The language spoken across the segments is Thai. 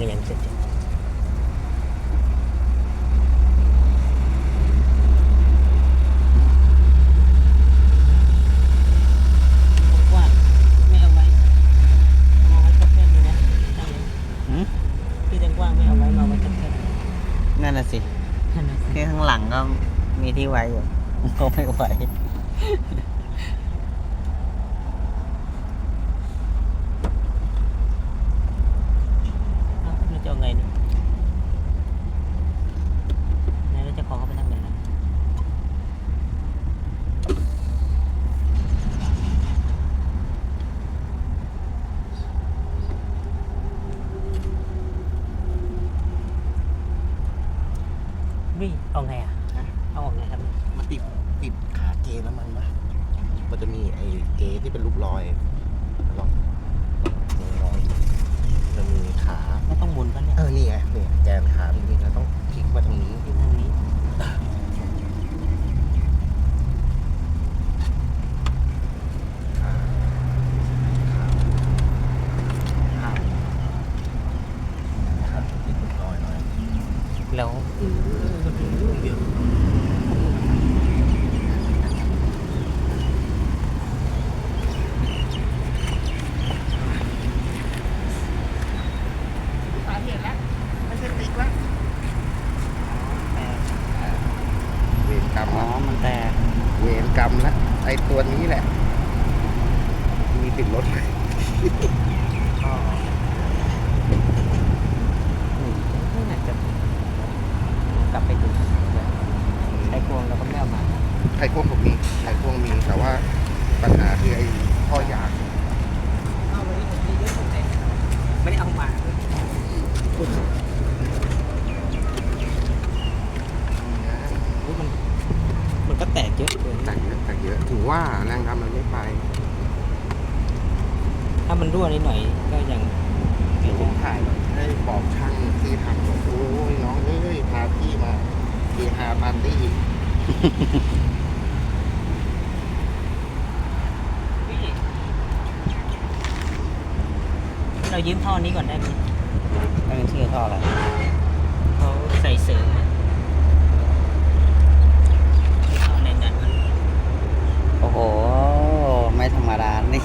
tahminen kötü. Hmm? ที่ดงกว้างไม่เอาไว้มาไว้กับเธอนั่นน่ะสินั่นน่ข้างหลังก็มีที่ไว้อยู่ ก็ไม่ไหว เอาไงอะฮะเอาออกไงครับเนี่ยมันติดติดขาเกแล้วมันปะมันจะมีไอ้เกที่เป็นรูปรอยลองลองรอยจะมีขาไม่ต้องหมุนปะเนี่ยเออนี่ไงเนี่ยแกนขาจริงๆเราต้องพลิกมาทางนี้ อยู่ทางนี้ ขาขาขาครับติดรูปรอยหน่อย แล้ว เดี๋ยว สาเหตุแล้วไม่ใช่ติ๊กแล้วเวรกรรม อ๋อ ละ มันแตก เวรกรรมละไอตัวนี้แหละ มีติดรถก็นี่น่าจะกลับไปดูใช้ควงเราก็ไม่เอามาไทยควงผมมีไทยควงมีแต่ว่าปัญหาคือไอ้ข้อยางเอาวันนี้ผมมีเยอะสุดเลยไม่ได้เอามาเลยอุ๊ยมันมันก็แตกเยอะเกิน แต่เยอะแต่เยอะถือว่าแรงดันมันไม่ไป ถ้ามันรั่วนิดหน่อยก็ยังเดี๋ยวผมถ่ายแบบให้บอกช่างที่ทำบอกโอ้ยน้องเอ้ยพาพี่มาที่ฮาปาร์ตี้เรายืมท่อนี้ก่อนได้ไหมตั้งชื่อท่ออะไรเขาใส่เสริมอะท่อแรงดันมันโอ้โห ไม่ธรรมดานี่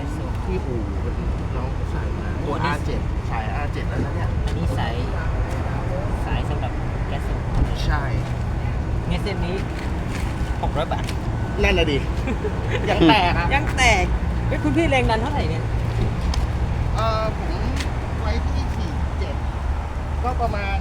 ไม่มีที่อู่มันน้องเขาใส่มาโอ้ตัวนี่ R7 สาย R7 แล้วนะเนี่ย อันนี้สายสายสำหรับแก๊สโซฮอล์ใช่ เนี่ยเส้นนี้หกร้อยบาท นั่นน่ะดิ ยังแตกอะยังแตกเฮ้ยคุณพี่แรงดันเท่าไหร่เนี่ยเออผมไว้ที่สี่เจ็ดก็ประมาณ